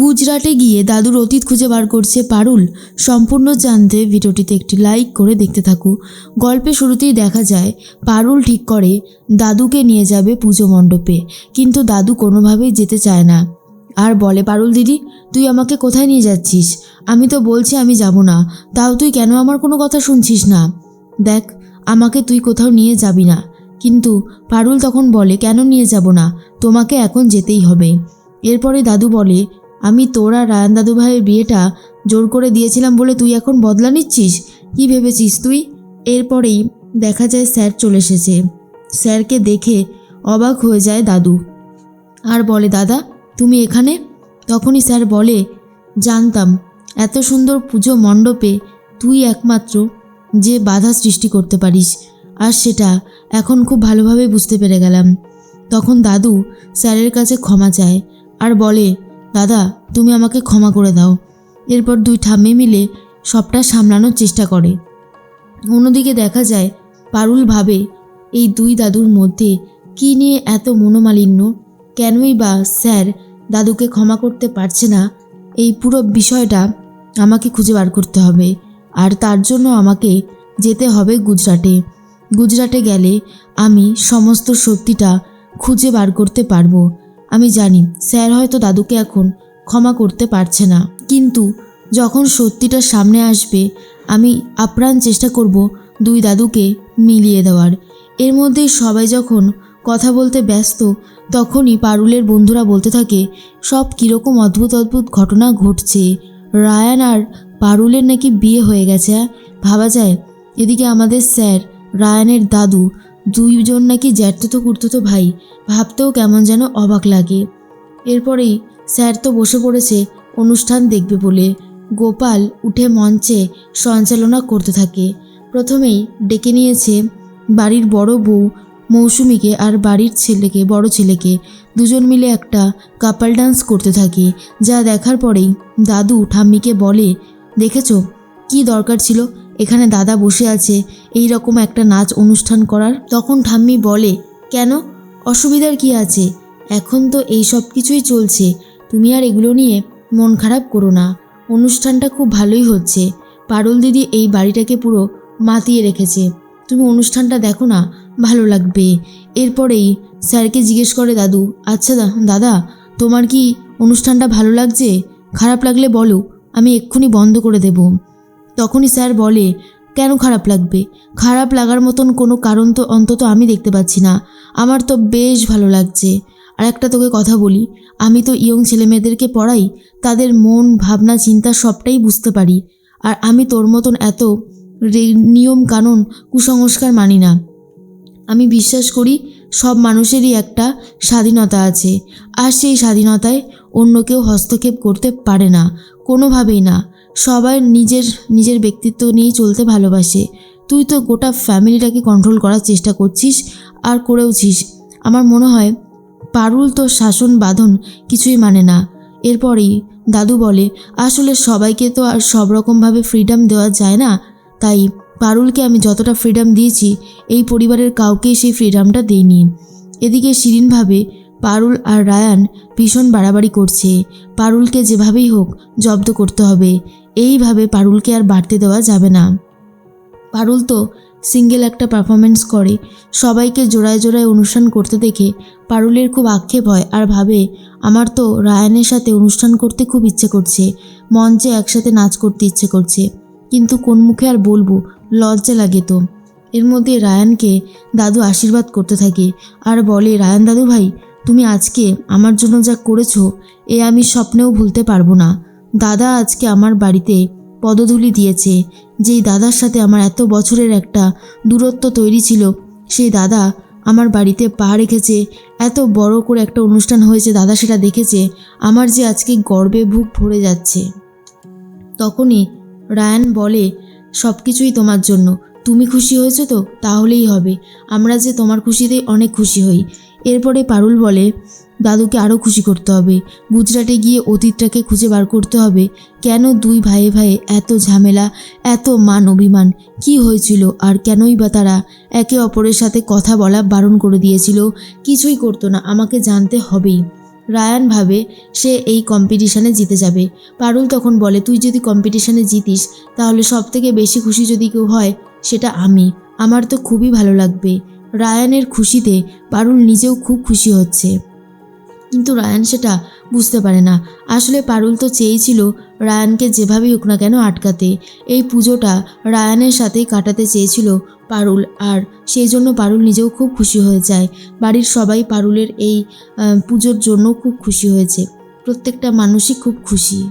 গুজরাটে গিয়ে দাদুর অতীত খুঁজে বার করছে পারুল। সম্পূর্ণ জানতে ভিডিওটিতে একটি লাইক করে দেখতে থাকো। গল্পে শুরুতেই দেখা যায়, পারুল ঠিক করে দাদুকে নিয়ে যাবে পুজো মণ্ডপে, কিন্তু দাদু কোনোভাবেই যেতে চায় না। আর বলে, পারুল দিদি, তুই আমাকে কোথায় নিয়ে যাচ্ছিস? আমি তো বলছি আমি যাব না, তাও তুই কেন আমার কোনো কথা শুনছিস না? দেখ, আমাকে তুই কোথাও নিয়ে যাবি না, কিন্তু পারুল তখন বলে, কেন নিয়ে যাব না? তোমাকে এখন যেতেই হবে। এরপরে দাদু বলে আমি তোর আর রায়ান দাদু ভাইয়ের বিয়েটা জোর করে দিয়েছিলাম বলে তুই এখন বদলা নিচ্ছিস? কি ভেবেছিস তুই? এরপরেই দেখা যায় স্যার চলে এসেছে। স্যারকে দেখে অবাক হয়ে যায় দাদু। আর বলে, দাদা, তুমি এখানে? তখনই স্যার বলে, জানতাম, এত সুন্দর পুজো মণ্ডপে তুই একমাত্র যে বাধা সৃষ্টি করতে পারিস। আর সেটা এখন খুব ভালোভাবে বুঝতে পেরে গেলাম। তখন দাদু স্যারের কাছে ক্ষমা চায় আর বলে দাদা, তুমি আমাকে ক্ষমা করে দাও। এরপর দুই ঠাম্মি মিলে সবটা সামলানোর চেষ্টা করে। অন্যদিকে দেখা যায়, পারুল ভাবে, এই দুই দাদুর মধ্যে কী নিয়ে এত মনোমালিন্য? কেনই বা স্যার দাদুকে ক্ষমা করতে পারছে না? এই পুরো বিষয়টা আমাকে খুঁজে বার করতে হবে। আর তার জন্য আমাকে যেতে হবে গুজরাটে। গুজরাটে গেলে আমি সমস্ত শক্তিটা খুঁজে বার করতে পারব। আমি জানি, স্যার হয়তো দাদুকে এখন ক্ষমা করতে পারছে না। কিন্তু যখন সত্যিটা সামনে আসবে, আমি আপ্রাণ চেষ্টা করব দুই দাদুকে মিলিয়ে দেওয়ার। এর মধ্যেই সবাই যখন কথা বলতে ব্যস্ত, তখনই পারুলের বন্ধুরা বলতে থাকে, সব কীরকম অদ্ভুত অদ্ভুত ঘটনা ঘটছে। রায়ান আর পারুলের নাকি বিয়ে হয়ে গেছে? ভাবা যায়? এদিকে আমাদের স্যার, রায়ানের দাদু দুইজন নাকি জ্যাঠতো কুর্তুতো ভাই, ভাবতেও কেমন যেন অবাক লাগে। এরপরেই স্যার তো বসে পড়েছে, অনুষ্ঠান দেখবে বলে। গোপাল উঠে মঞ্চে সঞ্চালনা করতে থাকে। প্রথমেই ডেকে নিয়েছে বাড়ির বড় বউ, মৌসুমিকে আর বাড়ির ছেলেকে, বড় ছেলেকে। দুজন মিলে একটা কাপাল ডান্স করতে থাকে, যা দেখার পরেই দাদু ঠাম্মিকে বলে, দেখেছ? কি দরকার ছিল? এখানে দাদা বসে আছে এই রকম একটা নাচ অনুষ্ঠান করার। তখন ঠাম্মি বলে, কেন? অসুবিধার কি আছে? এখন তো এই সব কিছুই চলছে। তুমি আর এগুলো নিয়ে মন খারাপ করো না। অনুষ্ঠানটা খুব ভালোই হচ্ছে। পারুল দিদি এই বাড়িটাকে পুরো মাতিয়ে রেখেছে। তুমি অনুষ্ঠানটা দেখো না, ভালো লাগবে। এরপরেই স্যারকে জিজ্ঞেস করে দাদু আচ্ছা দাদা, তোমার কি অনুষ্ঠানটা ভালো লাগছে? খারাপ লাগলে বলো, আমি এক্ষুনি বন্ধ করে দেব। তখনই স্যার বলে, কেন খারাপ লাগবে? খারাপ লাগার মতন কোনো কারণ তো অন্তত আমি দেখতে পাচ্ছি না। আমার তো বেশ ভালো লাগছে। আর একটা তোকে কথা বলি, আমি তো ইয়ং ছেলেমেয়েদেরকে পড়াই, তাদের মন, ভাবনা, চিন্তা সবটাই বুঝতে পারি। আর আমি তোর মতন এত নিয়ম কানুন কুসংস্কার মানি না। আমি বিশ্বাস করি সব মানুষেরই একটা স্বাধীনতা আছে। আর সেই স্বাধীনতায় অন্য কেউ হস্তক্ষেপ করতে পারে না, কোনোভাবেই না। সবাই নিজের নিজের ব্যক্তিত্ব নিয়েই চলতে ভালোবাসে। তুই তো গোটা ফ্যামিলিটাকে কন্ট্রোল করার চেষ্টা করছিস আর করেওছিস। আমার মনে হয় পারুল তো শাসন বাঁধন কিছুই মানে না। এরপরেই দাদু বলে, আসলে সবাইকে তো আর সব রকমভাবে ফ্রিডম দেওয়া যায় না। তাই পারুলকে আমি যতটা ফ্রিডম দিয়েছি, এই পরিবারের কাউকেই সেই ফ্রিডমটা দেইনি। এদিকে শিরিনভাবে পারুল আর রায়ান ভীষণ বাড়াবাড়ি করছে। পারুলকে যেভাবেই হোক জব্দ করতে হবে। এইভাবে পারুলকে আর বাড়তে দেওয়া যাবে না। পারুল তো সিঙ্গেল একটা পারফরমেন্স করে। সবাইকে জোড়ায় জোড়ায় অনুষ্ঠান করতে দেখে পারুলের খুব আক্ষেপ হয় আর ভাবে, আমার তো রায়ানের সাথে অনুষ্ঠান করতে খুব ইচ্ছে করছে। মঞ্চে একসাথে নাচ করতে ইচ্ছে করছে। কিন্তু কোন মুখে আর বলব লজ্জা লাগে তো। এর মধ্যে রায়ানকে দাদু আশীর্বাদ করতে থাকে আর বলে, রায়ান দাদু ভাই, তুমি আজকে আমার জন্য যা করেছ, এ আমি স্বপ্নেও ভুলতে পারব না। দাদা আজকে আমার বাড়িতে পদধূলি দিয়েছে। যেই দাদার সাথে আমার এত বছরের একটা দূরত্ব তৈরি ছিল, সেই দাদা আমার বাড়িতে পা রেখেছে। এত বড় করে একটা অনুষ্ঠান হয়েছে, দাদা সেটা দেখেছে। আমার যে আজকে গর্বে বুক ভরে যাচ্ছে। তখনই রায়ান বলে সব কিছুই তোমার জন্য। তুমি খুশি হয়েছো তো? তাহলেই হবে। আমরা যে তোমার খুশিতে অনেক খুশি হই। এরপরে পারুল বলে, দাদুকে আরও খুশি করতে হবে। গুজরাটে গিয়ে অতীতটাকে খুঁজে বার করতে হবে। কেন দুই ভাইয়ে ভাইয়ে এত ঝামেলা, এত মান অভিমান? কি হয়েছিল? আর কেনই বা তারা একে অপরের সাথে কথা বলা বারণ করে দিয়েছিল? কিছুই করতো না। আমাকে জানতে হবেই। রায়ান ভাবে সে এই কম্পিটিশানে জিতে যাবে। পারুল তখন বলে, তুই যদি কম্পিটিশানে জিতিস, তাহলে সব থেকে বেশি খুশি যদি কেউ হয়, সেটা আমি। আমার তো খুবই ভালো লাগবে। রায়ানের খুশিতে পারুল নিজেও খুব খুশি হচ্ছে। কিন্তু রায়ান সেটা বুঝতে পারে না। আসলে পারুল তো চেয়েছিল রায়ানকে যেভাবেই হোক না কেন আটকাতে, এই পুজোটা রায়ানের সাথেই কাটাতে চেয়েছিল পারুল। আর সেই জন্য পারুল নিজেও খুব খুশি হয়ে যায়। বাড়ির সবাই পারুলের এই পুজোর জন্য খুব খুশি হয়েছে। প্রত্যেকটা মানুষই খুব খুশি।